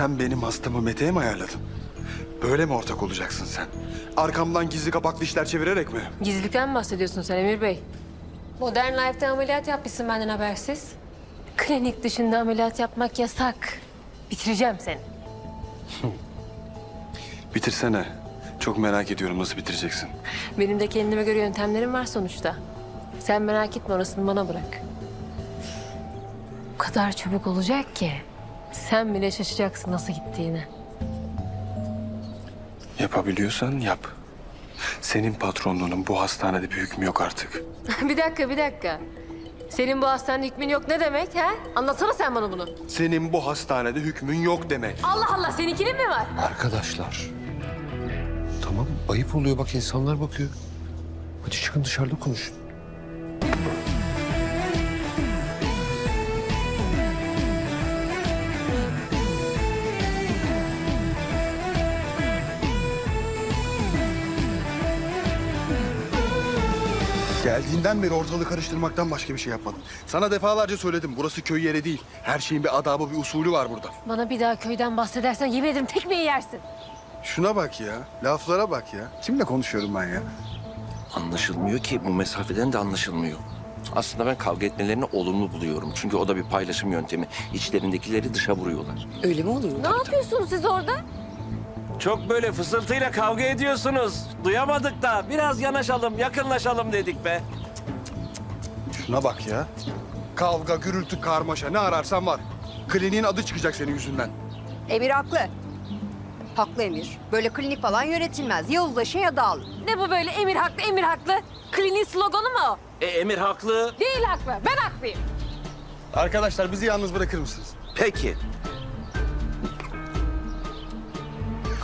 Sen benim hastamı Mete'ye mi ayarladın? Böyle mi ortak olacaksın sen? Arkamdan gizli kapaklı işler çevirerek mi? Gizlilikten mi bahsediyorsun sen Emir Bey? Modern Life'de ameliyat yapmışsın benden habersiz. Klinik dışında ameliyat yapmak yasak. Bitireceğim seni. Bitirsene. Çok merak ediyorum nasıl bitireceksin. Benim de kendime göre yöntemlerim var sonuçta. Sen merak etme orasını bana bırak. O kadar çabuk olacak ki. Sen bile şaşacaksın nasıl gittiğini. Yapabiliyorsan yap. Senin patronluğunun bu hastanede bir hükmü yok artık. bir dakika, bir dakika. Senin bu hastanede hükmün yok ne demek ha? Anlatsana sen bana bunu. Senin bu hastanede hükmün yok demek. Allah Allah, seninkinin mi var? Arkadaşlar. Tamam ayıp oluyor bak insanlar bakıyor. Hadi çıkın dışarıda konuşun. Geldiğinden beri ortalığı karıştırmaktan başka bir şey yapmadın. Sana defalarca söyledim burası köy yeri değil. Her şeyin bir adabı bir usulü var burada. Bana bir daha köyden bahsedersen yemin ederim tekmeyi yersin. Şuna bak ya. Laflara bak ya. Kimle konuşuyorum ben ya? Anlaşılmıyor ki bu mesafeden de anlaşılmıyor. Aslında ben kavga etmelerini olumlu buluyorum. Çünkü o da bir paylaşım yöntemi. İçlerindekileri dışa vuruyorlar. Öyle mi oluyor? Ne yapıyorsunuz siz orada? Çok böyle fısıltıyla kavga ediyorsunuz. Duyamadık da biraz yanaşalım, yakınlaşalım dedik be. Şuna bak ya. Kavga, gürültü, karmaşa ne ararsan var. Kliniğin adı çıkacak senin yüzünden. Emir haklı. Haklı Emir. Böyle klinik falan yönetilmez. Ya uzlaşın ya dağılın. Ne bu böyle emir haklı, emir haklı? Kliniğin sloganı mı o? E, Emir haklı. Değil haklı, ben haklıyım. Arkadaşlar bizi yalnız bırakır mısınız? Peki.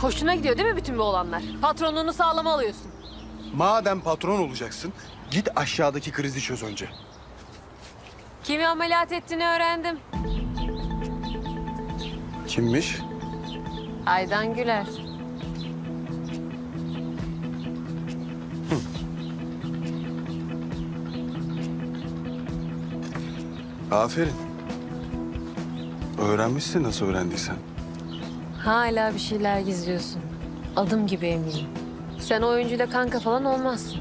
Hoşuna gidiyor değil mi bütün bu olanlar? Patronluğunu sağlama alıyorsun. Madem patron olacaksın, git aşağıdaki krizi çöz önce. Kimi ameliyat ettiğini öğrendim. Kimmiş? Aydan Güler. Aferin. Öğrenmişsin nasıl öğrendiysen. Hala bir şeyler gizliyorsun. Adım gibi eminim. Sen o oyuncuyla kanka falan olmazsın.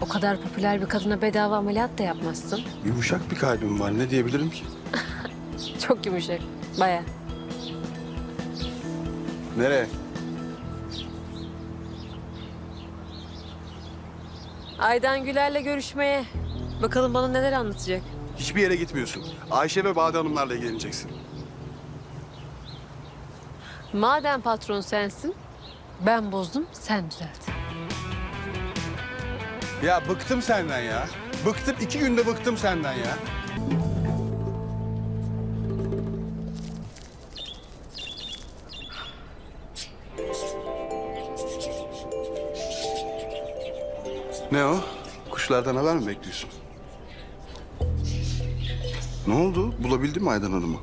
O kadar popüler bir kadına bedava ameliyat da yapmazsın. Yumuşak bir kalbim var ne diyebilirim ki? Çok yumuşak, baya. Nereye? Aydan Güler'le görüşmeye. Bakalım bana neler anlatacak. Hiçbir yere gitmiyorsun. Ayşe ve Bade Hanımlarla ilgileneceksin. Madem patron sensin, ben bozdum, sen düzelt. Ya bıktım senden ya. Bıktım, iki günde bıktım senden ya. Ne o? Kuşlardan haber mi bekliyorsun? Ne oldu? Bulabildin mi Aydan Hanım'ı?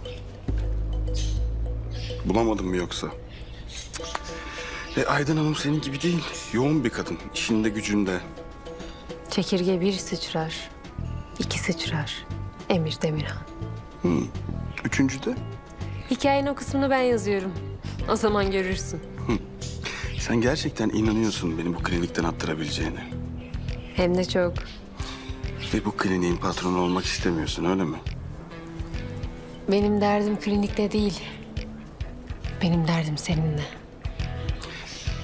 Bulamadın mı yoksa? E, Aydan Hanım senin gibi değil. Yoğun bir kadın. İşinde gücünde. Çekirge bir sıçrar, iki sıçrar. Emir Demirhan. Üçüncü de Hikayenin o kısmını ben yazıyorum. O zaman görürsün. sen gerçekten inanıyorsun beni bu klinikten attırabileceğine. Hem de çok. Ve bu kliniğin patronu olmak istemiyorsun öyle mi? Benim derdim klinikte değil. Benim derdim seninle.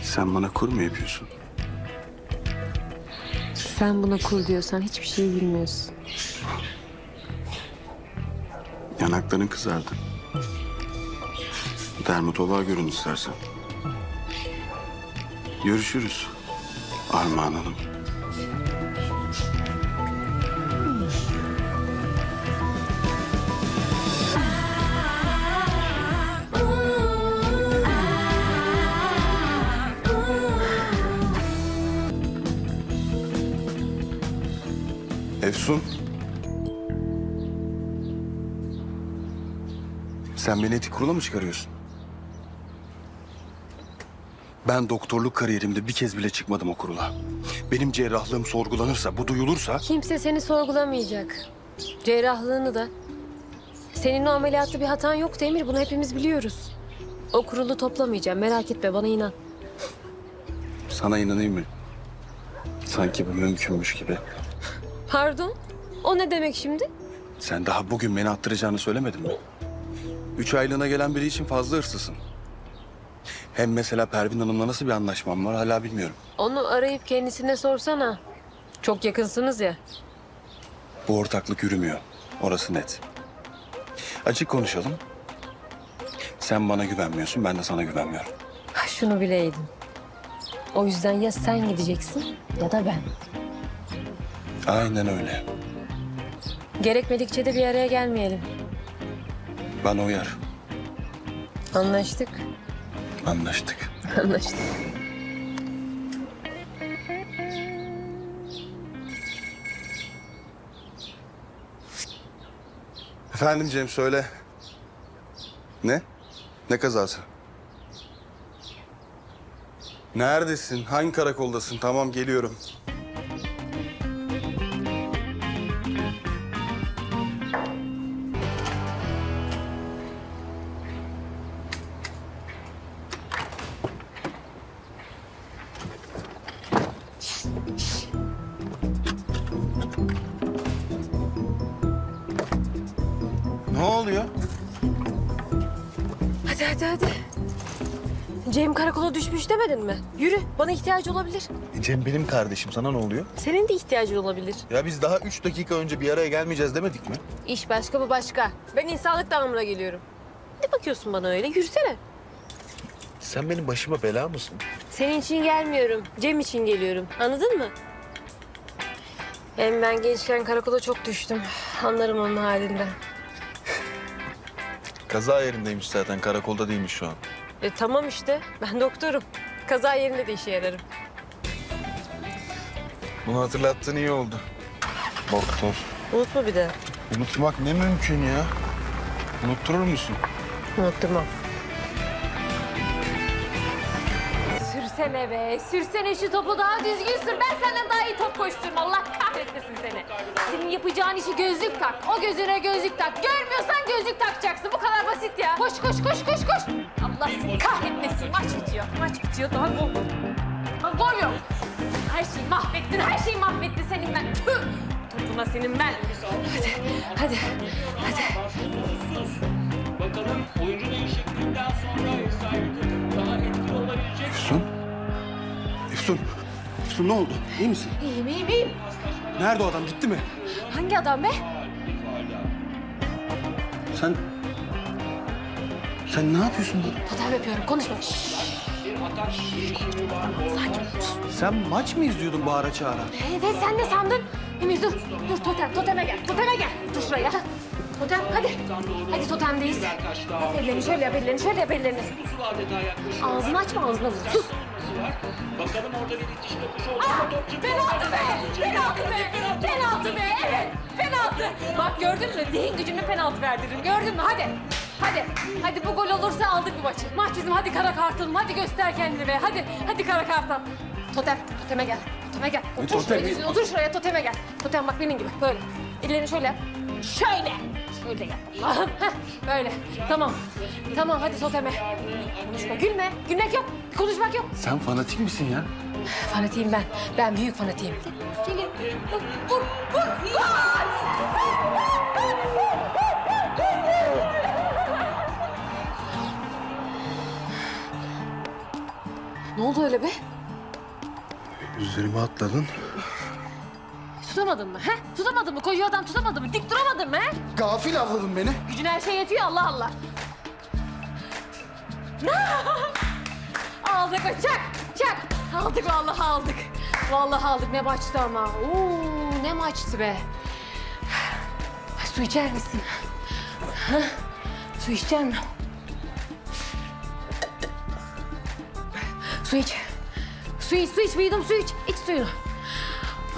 Sen bana kur mu yapıyorsun? Sen buna kur diyorsan hiçbir şey bilmiyorsun. Yanakların kızardı. Dermatoloğa görün istersen. Görüşürüz. Armağan Hanım. Efsun. Sen beni etik kurula mı çıkarıyorsun? Ben doktorluk kariyerimde bir kez bile çıkmadım o kurula. Benim cerrahlığım sorgulanırsa, bu duyulursa... Kimse seni sorgulamayacak. Cerrahlığını da. Senin o ameliyatta bir hatan yok Demir. Bunu hepimiz biliyoruz. O kurulu toplamayacağım. Merak etme bana inan. Sana inanayım mı? Sanki bu mümkünmüş gibi. Pardon? O ne demek şimdi? Sen daha bugün beni attıracağını söylemedin mi? Üç aylığına gelen biri için fazla hırsızsın. Hem mesela Pervin Hanım'la nasıl bir anlaşmam var hala bilmiyorum. Onu arayıp kendisine sorsana. Çok yakınsınız ya. Bu ortaklık yürümüyor. Orası net. Açık konuşalım. Sen bana güvenmiyorsun, ben de sana güvenmiyorum. Ha, Şunu bileydin. O yüzden ya sen gideceksin ya da ben. Aynen öyle. Gerekmedikçe de bir araya gelmeyelim. Bana uyar. Anlaştık. Anlaştık. Anlaştık. Efendim Cem söyle. Ne? Ne kazası? Neredesin? Hangi karakoldasın? Tamam geliyorum. Cem karakola düşmüş demedin mi? Yürü bana ihtiyacı olabilir. E, Cem benim kardeşim. Sana ne oluyor? Senin de ihtiyacın olabilir. Ya biz daha üç dakika önce bir araya gelmeyeceğiz demedik mi? İş başka bu başka. Ben insanlık damına geliyorum. Ne bakıyorsun bana öyle? Yürüsene. Sen benim başıma bela mısın? Senin için gelmiyorum. Cem için geliyorum. Anladın mı? Hem ben gençken karakola çok düştüm. Anlarım onun halinden. Kaza yerindeymiş zaten. Karakolda değilmiş şu an. E tamam işte. Ben doktorum. Kaza yerinde de işe yararım. Bunu hatırlattığın iyi oldu. Doktor. Unutma bir de. Unutmak ne mümkün ya? Unutturur musun? Unutturmam. Sürsene be, sürsene şu topu daha düzgün sür. Ben senden daha iyi top koştururum. Allah kahretmesin seni. Senin yapacağın işi gözlük tak. O gözüne gözlük tak. Görmüyorsan gözlük takacaksın. Bu kadar basit ya. Koş, koş, koş, koş, koş. Allah seni kahretmesin. Maç bitiyor. Maç bitiyor. Daha gol yok. Daha gol yok. Her şeyi mahvettin, her şeyi mahvettin senin ben. Tüh! Topuna senin ben. Hadi, hadi, hadi. Bakalım oyuncu değişikliğinden sonra sahibi daha etkili olabilecek Efsun? Efsun? Efsun ne oldu? İyi misin? İyiyim, iyiyim, iyiyim. Nerede o adam? Gitti mi? Hangi adam be? Sen... Sen ne yapıyorsun burada? Totem yapıyorum, konuşma. Sen maç mı izliyordun bağıra çağıra? Evet, sen ne sandın? Emir dur, dur totem, toteme gel, toteme gel. Dur şuraya. Totem, hadi. Hadi totemdeyiz. Yap ellerini şöyle yap, ellerini şöyle yap, ellerini. Ağzını açma, ağzını vur. Sus. Var. Bakalım orada bir itiş kapışı oldu. Ah, Top çıktı. penaltı be, penaltı be, penaltı be, evet, penaltı. Bak gördün mü? Zihin gücümle penaltı verdiririm, gördün mü? Hadi. Hadi, hadi bu gol olursa aldık bu maçı. Maç bizim, hadi kara kartalım, hadi göster kendini be. Hadi, hadi kara kartal. Totem, toteme gel, toteme gel. Otur şuraya, totemi? düzgün, otur şuraya, toteme gel. Totem bak benim gibi, böyle. Ellerini şöyle yap. Şöyle. Şöyle yap. Allah'ım, böyle. Tamam, tamam hadi toteme. Konuşma, gülme. Gülmek yok, konuşmak yok. Sen fanatik misin ya? Fanatiyim ben. Ben büyük fanatiyim. Gelin. Vur, vur, vur. Ne oldu öyle be? Üzerime atladın. Tutamadın mı? He? Tutamadın mı? Koyuyor adam tutamadın mı? Dik duramadın mı? He? Gafil avladın beni. Gücün her şeye yetiyor Allah Allah. aldık o çak çak. Aldık vallahi aldık. Vallahi aldık ne maçtı ama. Oo, ne maçtı be. Su içer misin? Ha? Su içecek misin? Su iç. Su iç, su iç. Bir yudum su iç. İç suyunu.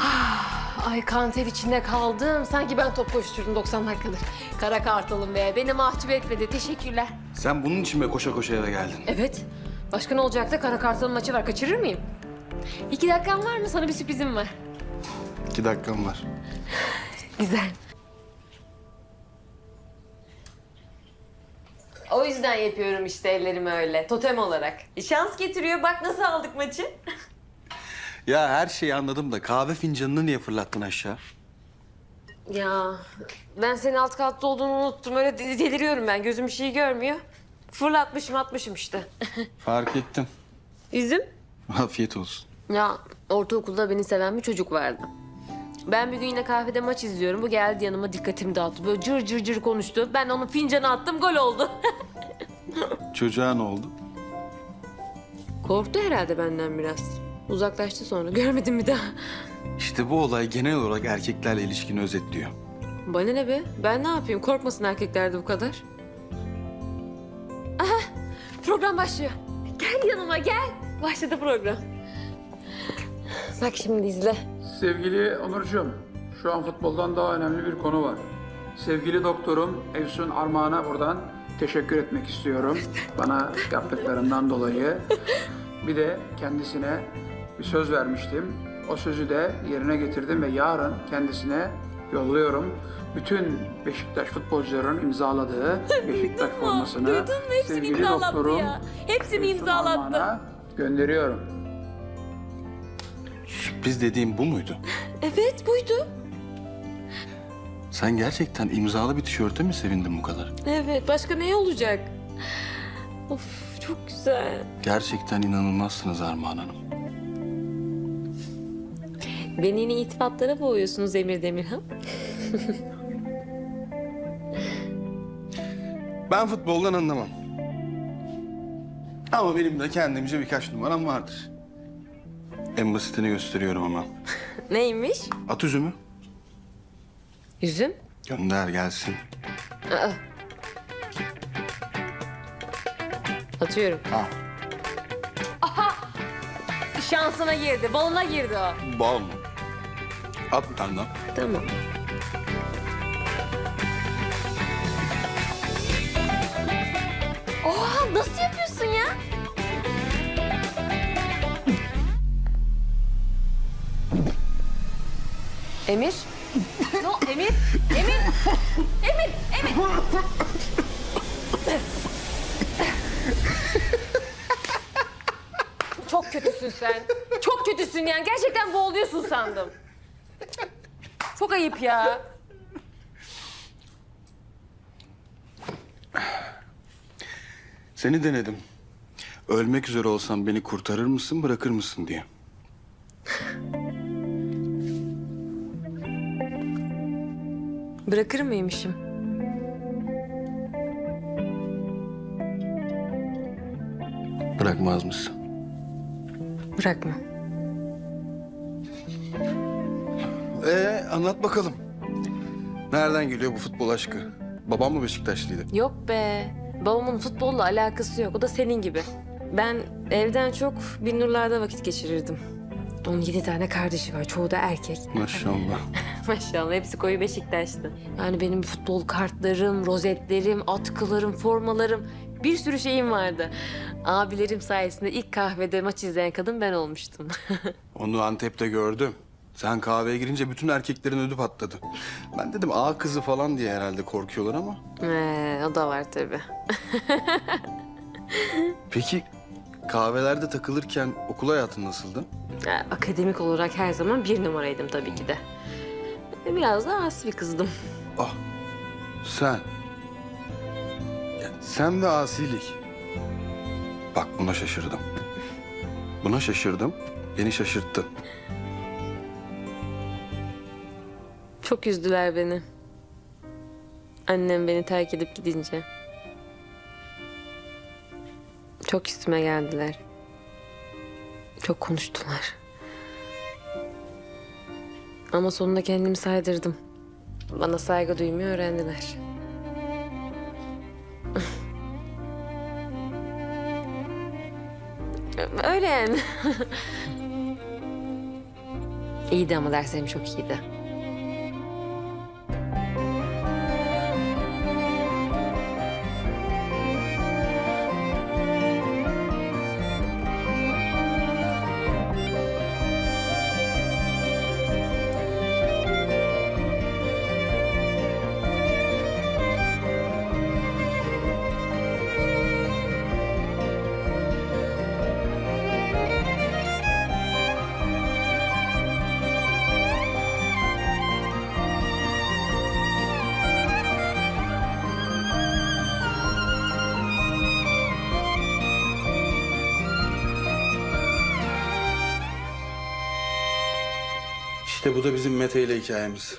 Ah, Ay kanter içinde kaldım. Sanki ben top koşturdum 90 dakikadır. Kara kartalım be. Beni mahcup etmedi. Teşekkürler. Sen bunun için mi koşa koşa eve geldin? Evet. Başka ne olacaktı? Kara kartalın maçı var. Kaçırır mıyım? İki dakikan var mı? Sana bir sürprizim var. İki dakikam var. Güzel. O yüzden yapıyorum işte ellerimi öyle. Totem olarak. E, Şans getiriyor. Bak nasıl aldık maçı. Ya her şeyi anladım da kahve fincanını niye fırlattın aşağı? Ya ben senin alt katta olduğunu unuttum. Öyle de- deliriyorum ben. Gözüm bir şey görmüyor. Fırlatmışım atmışım işte. Fark ettim. Üzüm. Afiyet olsun. Ya ortaokulda beni seven bir çocuk vardı. Ben bir gün yine kahvede maç izliyorum. Bu geldi yanıma dikkatimi dağıttı. Böyle cır cır cır konuştu. Ben onun fincanı attım gol oldu. Çocuğa ne oldu? Korktu herhalde benden biraz. Uzaklaştı sonra. Görmedim bir daha. İşte bu olay genel olarak erkeklerle ilişkini özetliyor. Bana ne be? Ben ne yapayım? Korkmasın erkekler de bu kadar. Aha! Program başlıyor. Gel yanıma gel. Başladı program. Bak şimdi izle. Sevgili Onurcuğum, şu an futboldan daha önemli bir konu var. Sevgili doktorum Evsun Armağan'a buradan teşekkür etmek istiyorum. Bana yaptıklarından dolayı. Bir de kendisine bir söz vermiştim. O sözü de yerine getirdim ve yarın kendisine yolluyorum. Bütün Beşiktaş futbolcuların imzaladığı Beşiktaş formasını Duydun mu? Hepsini sevgili imzalattı doktorum ya. Hepsini Evsun imzalattı. Armağan'a gönderiyorum. Sürpriz dediğim bu muydu? Evet buydu. Sen gerçekten imzalı bir tişörte mi sevindin bu kadar? Evet başka ne olacak? Of çok güzel. Gerçekten inanılmazsınız Armağan Hanım. Beni yine itifatlara boğuyorsunuz Emir Demirhan. Ben futboldan anlamam. Ama benim de kendimce birkaç numaram vardır. En basitini gösteriyorum ama. Neymiş? At üzümü. Yüzüm. Gönder gelsin. Atıyorum. Ha. Şansına girdi, balına girdi o. Bal mı? At bir tane daha. Tamam. Oha nasıl yapıyorsun ya? Emir? No, Emir? Emir? Emir? Emir? Çok kötüsün sen. Çok kötüsün yani. Gerçekten boğuluyorsun sandım. Çok ayıp ya. Seni denedim. Ölmek üzere olsam beni kurtarır mısın, bırakır mısın diye. Bırakır mıymışım? Bırakmaz mısın? Bırakma. Anlat bakalım. Nereden geliyor bu futbol aşkı? Babam mı Beşiktaşlıydı? Yok be. Babamın futbolla alakası yok. O da senin gibi. Ben evden çok Binnurlar'da vakit geçirirdim. Onun yedi tane kardeşi var. Çoğu da erkek. Maşallah. Maşallah hepsi koyu Beşiktaşlı. Yani benim futbol kartlarım, rozetlerim, atkılarım, formalarım bir sürü şeyim vardı. Abilerim sayesinde ilk kahvede maç izleyen kadın ben olmuştum. Onu Antep'te gördüm. Sen kahveye girince bütün erkeklerin ödü patladı. Ben dedim ağa kızı falan diye herhalde korkuyorlar ama. ee, o da var tabii. Peki kahvelerde takılırken okul hayatın nasıldı? Ee, akademik olarak her zaman bir numaraydım tabii ki de. Biraz da asi bir kızdım. Ah sen. Ya, sen ve asilik. Bak buna şaşırdım. Buna şaşırdım. Beni şaşırttın. Çok üzdüler beni. Annem beni terk edip gidince. Çok üstüme geldiler. Çok konuştular. Ama sonunda kendimi saydırdım. Bana saygı duymayı öğrendiler. Öyle yani. iyiydi ama derslerim çok iyiydi. İşte bu da bizim Mete ile hikayemiz.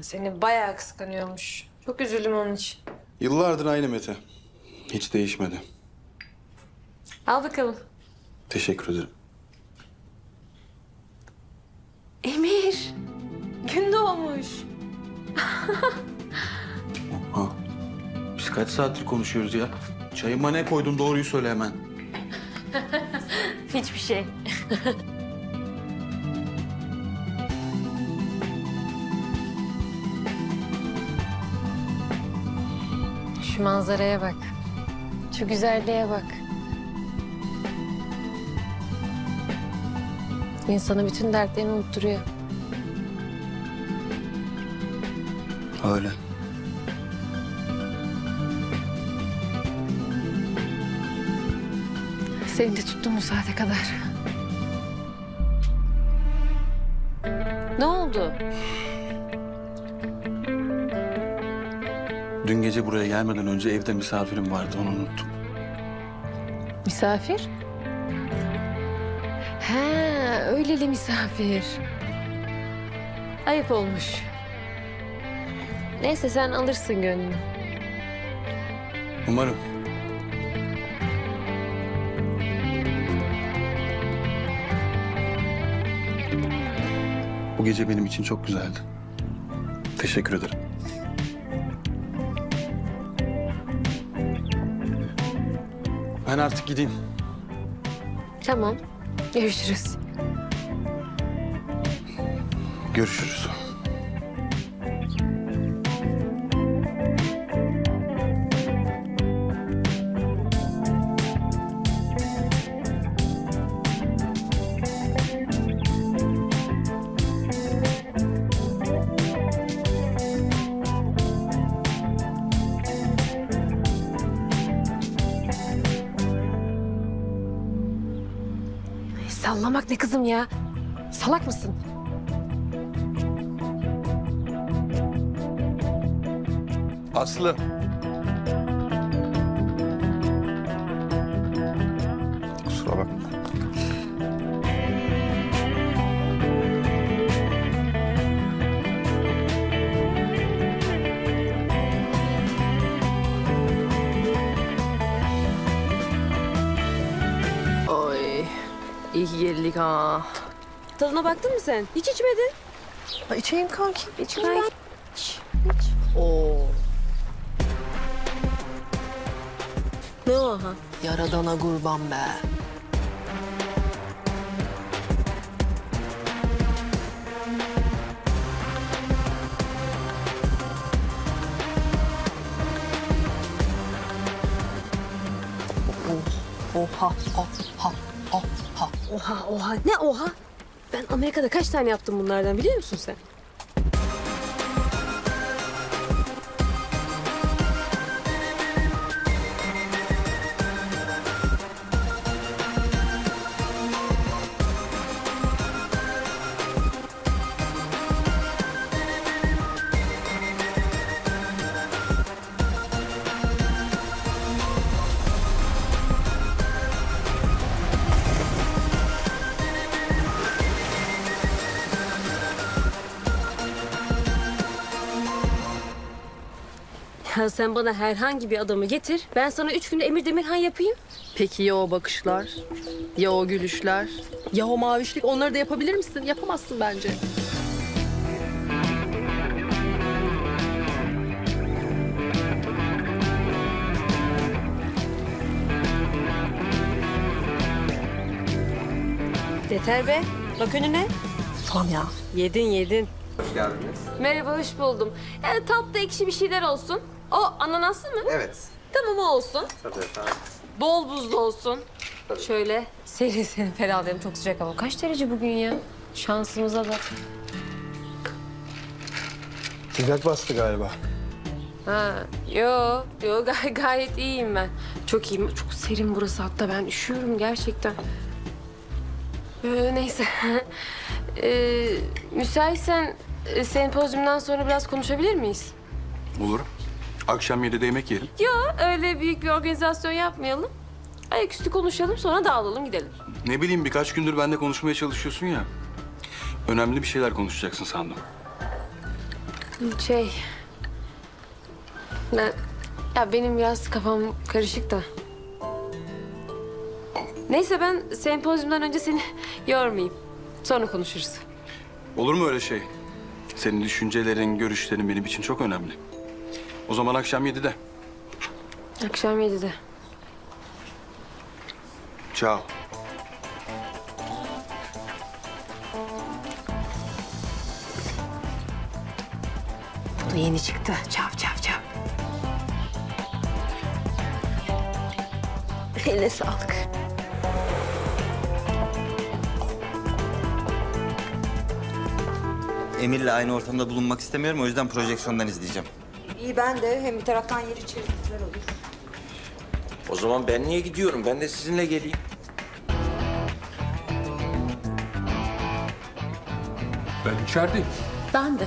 Seni bayağı kıskanıyormuş. Çok üzüldüm onun için. Yıllardır aynı Mete. Hiç değişmedi. Al bakalım. Teşekkür ederim. Emir. Gün doğmuş. Ha. Biz kaç saattir konuşuyoruz ya? Çayıma ne koydun doğruyu söyle hemen. Hiçbir şey. Şu manzaraya bak. Şu güzelliğe bak. İnsanı bütün dertlerini unutturuyor. Öyle. Seni de tuttum bu saate kadar. Ne oldu? Dün gece buraya gelmeden önce evde misafirim vardı onu unuttum. Misafir? He, öyleli misafir. Ayıp olmuş. Neyse sen alırsın gönlünü. Umarım. Bu gece benim için çok güzeldi. Teşekkür ederim. Ben artık gideyim. Tamam. Görüşürüz. Görüşürüz. Sallamak ne kızım ya? Salak mısın? Aslı. İyi ki geldik ha. Tadına baktın mı sen? Hiç içmedin. ha içeyim kanki. İç kanki. Oo. Ne o ha? Yaradana kurban be. Oha, oha, oha. Oha oha. Ne oha? Ben Amerika'da kaç tane yaptım bunlardan biliyor musun sen? Ya sen bana herhangi bir adamı getir. Ben sana üç günde Emir Demirhan yapayım. Peki ya o bakışlar? Ya o gülüşler? Ya o mavişlik? Onları da yapabilir misin? Yapamazsın bence. Yeter be. Bak önüne. Tamam ya. Yedin yedin. Hoş geldiniz. Merhaba hoş buldum. Yani tatlı ekşi bir şeyler olsun. O ananaslı mı? Evet. Tamam o olsun. Tabii efendim. Bol buzlu olsun. Şöyle serin serin ferahlayalım. Çok sıcak hava. Kaç derece bugün ya? Şansımıza bak. Sıcak bastı galiba. Ha, yo, yo gay- gayet iyiyim ben. Çok iyiyim. Çok serin burası hatta ben üşüyorum gerçekten. Ee, neyse. ee, müsaitsen e, sempozyumdan sonra biraz konuşabilir miyiz? Olur. Akşam 7'de yemek yiyelim. Yo, öyle büyük bir organizasyon yapmayalım. Ayaküstü konuşalım sonra dağılalım gidelim. Ne bileyim birkaç gündür benimle konuşmaya çalışıyorsun ya. Önemli bir şeyler konuşacaksın sandım. Şey... Ben... Ya benim biraz kafam karışık da. Neyse ben sempozyumdan önce seni yormayayım. Sonra konuşuruz. Olur mu öyle şey? Senin düşüncelerin, görüşlerin benim için çok önemli. O zaman akşam 7'de. Akşam 7'de. Ciao. Bu yeni çıktı. Çav çav çav. Eline sağlık. Emir'le aynı ortamda bulunmak istemiyorum. O yüzden projeksiyondan izleyeceğim. İyi ben de hem bir taraftan yer içeriz güzel olur. O zaman ben niye gidiyorum? Ben de sizinle geleyim. Ben içerideyim. Ben de.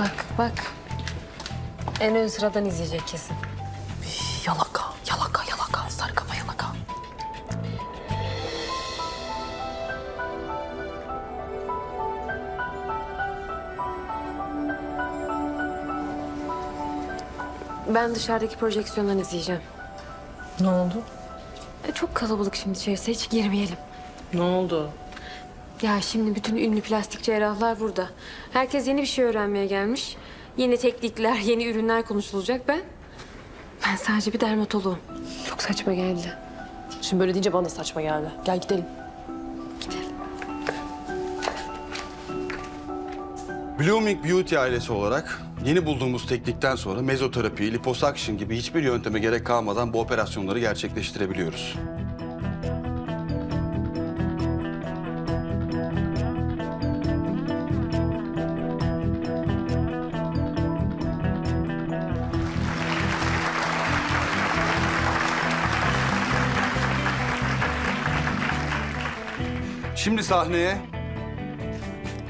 Bak bak. En ön sıradan izleyecek kesin. Ben dışarıdaki projeksiyondan izleyeceğim. Ne oldu? E, çok kalabalık şimdi içerisi. Hiç girmeyelim. Ne oldu? Ya şimdi bütün ünlü plastik cerrahlar burada. Herkes yeni bir şey öğrenmeye gelmiş. Yeni teknikler, yeni ürünler konuşulacak. Ben, ben sadece bir dermatoloğum. Çok saçma geldi. Şimdi böyle deyince bana da saçma geldi. Gel gidelim. Blooming Beauty ailesi olarak yeni bulduğumuz teknikten sonra mezoterapi, liposuction gibi hiçbir yönteme gerek kalmadan bu operasyonları gerçekleştirebiliyoruz. Şimdi sahneye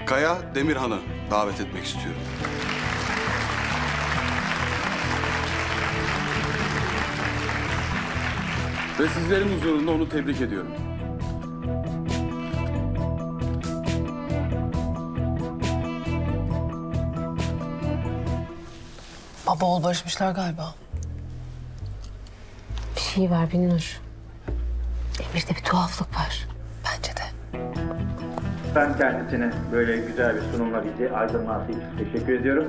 Kaya Demirhan'ı davet etmek istiyorum. Ve sizlerin huzurunda onu tebrik ediyorum. Baba oğul barışmışlar galiba. Bir şey var Binnur. Emir'de bir tuhaflık var. Bence de. Ben kendisine böyle güzel bir sunumla bizi aydınlattığı için teşekkür ediyorum.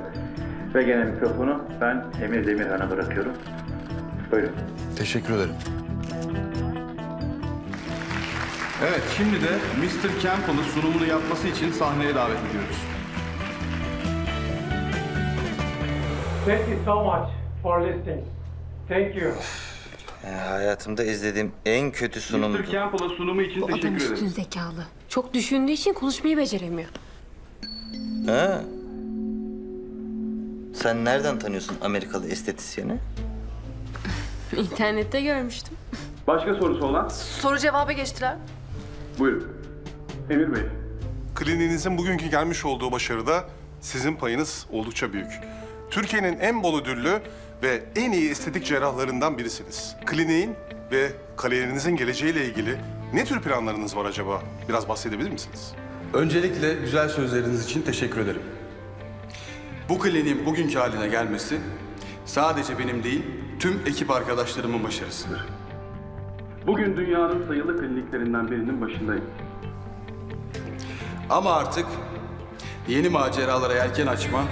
Ve gene mikrofonu ben Emir Demirhan'a bırakıyorum. Buyurun. Teşekkür ederim. Evet, şimdi de Mr. Campbell'ı sunumunu yapması için sahneye davet ediyoruz. Thank you so much for listening. Thank you. Yani hayatımda izlediğim en kötü sunumdu. Mr. Campbell'a sunumu için Bu adam teşekkür üstün ederim. zekalı. Çok düşündüğü için konuşmayı beceremiyor. Ha? Sen nereden tanıyorsun Amerikalı estetisyeni? İnternette görmüştüm. Başka sorusu olan? Soru cevaba geçtiler. Buyurun. Emir Bey. Kliniğinizin bugünkü gelmiş olduğu başarıda sizin payınız oldukça büyük. Türkiye'nin en bol ödüllü ve en iyi estetik cerrahlarından birisiniz. Kliniğin ve kariyerinizin geleceğiyle ilgili ne tür planlarınız var acaba? Biraz bahsedebilir misiniz? Öncelikle güzel sözleriniz için teşekkür ederim. Bu kliniğin bugünkü haline gelmesi sadece benim değil, tüm ekip arkadaşlarımın başarısıdır. Bugün dünyanın sayılı kliniklerinden birinin başındayım. Ama artık yeni maceralara yelken açma,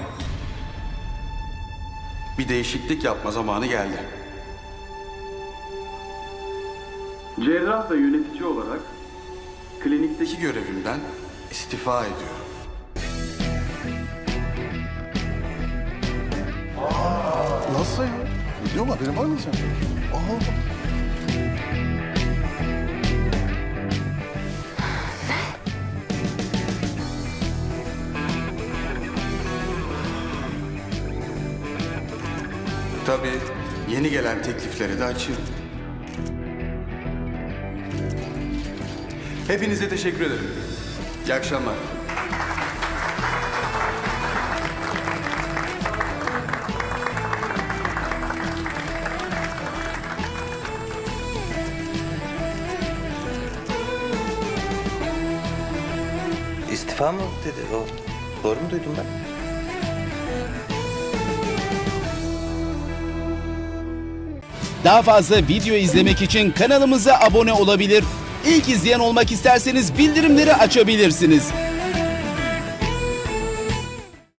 bir değişiklik yapma zamanı geldi. Cerrah ve yönetici olarak klinikteki görevimden istifa ediyorum. Nasıl ya? Biliyor mu? Haberin var mı sen? Tabii yeni gelen teklifleri de açıyorum. Hepinize teşekkür ederim. İyi akşamlar. İstifa mı dedi o? Doğru mu duydum ben? Daha fazla video izlemek için kanalımıza abone olabilir. İlk izleyen olmak isterseniz bildirimleri açabilirsiniz.